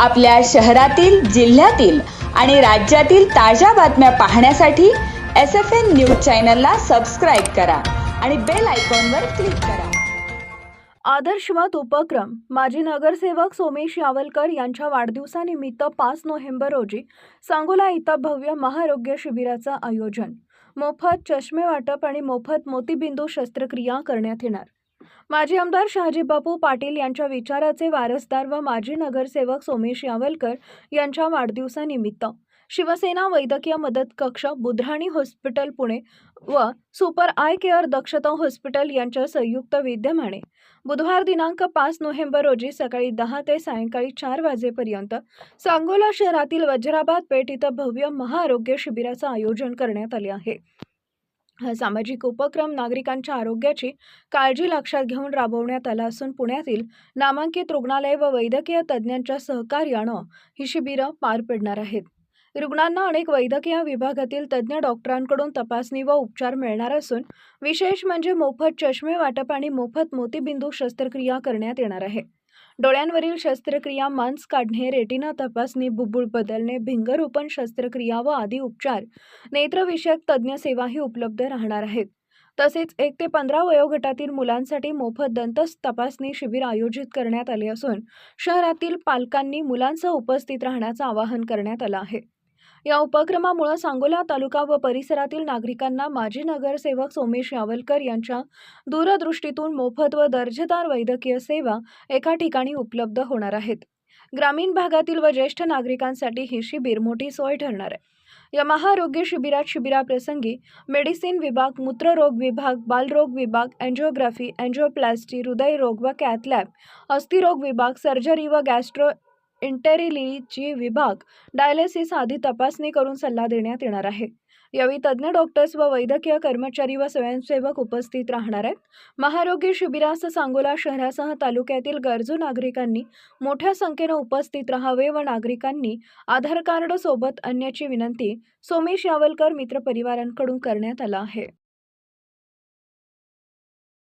आपल्या शहरातील जिल्ह्यातील आणि राज्यातील ताज्या बातम्या पाहण्यासाठी एस एफ एन न्यूज चॅनलला सबस्क्राईब करा आणि बेल आयकॉनवर क्लिक करा. आदर्शवत उपक्रम. माजी नगरसेवक सोमेश यावलकर यांच्या वाढदिवसानिमित्त पाच नोव्हेंबर रोजी सांगोला इथं भव्य महारोग्य शिबिराचं आयोजन. मोफत चष्मे वाटप आणि मोफत मोतीबिंदू शस्त्रक्रिया करण्यात येणार. माजी आमदार शहाजीबापू पाटील यांच्या विचाराचे वारसदार व माजी नगरसेवक सोमेश यावलकर यांच्या वाढदिवसानिमित्त. शिवसेना वैद्यकीय मदत कक्ष बुधराणी हॉस्पिटल पुणे व super eye care Dakshata hospital यांच्या संयुक्त विद्यमाने. बुधवार दिनांक पाच नोव्हेंबर रोजी सकाळी दहा ते सायंकाळी चार वाजेपर्यंत सांगोला शहरातील वज्राबाद पेठ इथं भव्य महाआरोग्य शिबिराचं आयोजन करण्यात आले आहे. सामाजिक उपक्रम नागरिकांच्या आरोग्याची काळजी लक्षात घेऊन राबवण्यात आला असून पुण्यातील नामांकित रुग्णालय व वैद्यकीय तज्ज्ञांच्या सहकार्यानं ही शिबिरं पार पडणार आहेत. रुग्णांना अनेक वैद्यकीय विभागातील तज्ज्ञ डॉक्टरांकडून तपासणी व उपचार मिळणार असून विशेष म्हणजे मोफत चष्मे वाटप आणि मोफत मोतीबिंदू शस्त्रक्रिया करण्यात येणार आहे. डोळ्यांवरील शस्त्रक्रिया मांस काढणे रेटिना तपासणी बुबुळ बदलणे भिंगरोपण शस्त्रक्रिया व आदी उपचार. नेत्रविषयक तज्ज्ञ सेवाही उपलब्ध राहणार आहेत. तसेच एक ते पंधरा वयोगटातील मुलांसाठी मोफत दंत तपासणी शिबिर आयोजित करण्यात आले असून शहरातील पालकांनी मुलांसह उपस्थित राहण्याचं आवाहन करण्यात आलं आहे. या उपक्रमामुळे सांगोला तालुका व परिसरातील नागरिकांना माजी नगरसेवक सोमेश यावलकर यांच्या दूरदृष्टीतून मोफत व दर्जेदार वैद्यकीय सेवा एका ठिकाणी उपलब्ध होणार आहेत. ग्रामीण भागातील व ज्येष्ठ नागरिकांसाठी ही शिबिर मोठी सोय ठरणार आहे. या महाआरोग्य शिबिरात शिबिराप्रसंगी मेडिसिन विभाग मूत्ररोग विभाग बालरोग विभाग अँजिओग्राफी अँजिओप्लास्टी हृदयरोग व कॅथलॅब अस्थिरोग विभाग सर्जरी व गॅस्ट्रो इंटेरिलिची विभाग डायलिसिस आधी तपासणी करून सल्ला देण्यात येणार आहे. यावेळी तज्ज्ञ डॉक्टर्स व वैद्यकीय कर्मचारी व स्वयंसेवक उपस्थित राहणार आहेत. महारोगी शिबिरास सांगोला शहरासह तालुक्यातील गरजू नागरिकांनी मोठ्या संख्येनं उपस्थित राहावे व नागरिकांनी आधार कार्ड सोबत आणण्याची विनंती सोमेश यावलकर मित्र परिवारांकडून करण्यात आला आहे.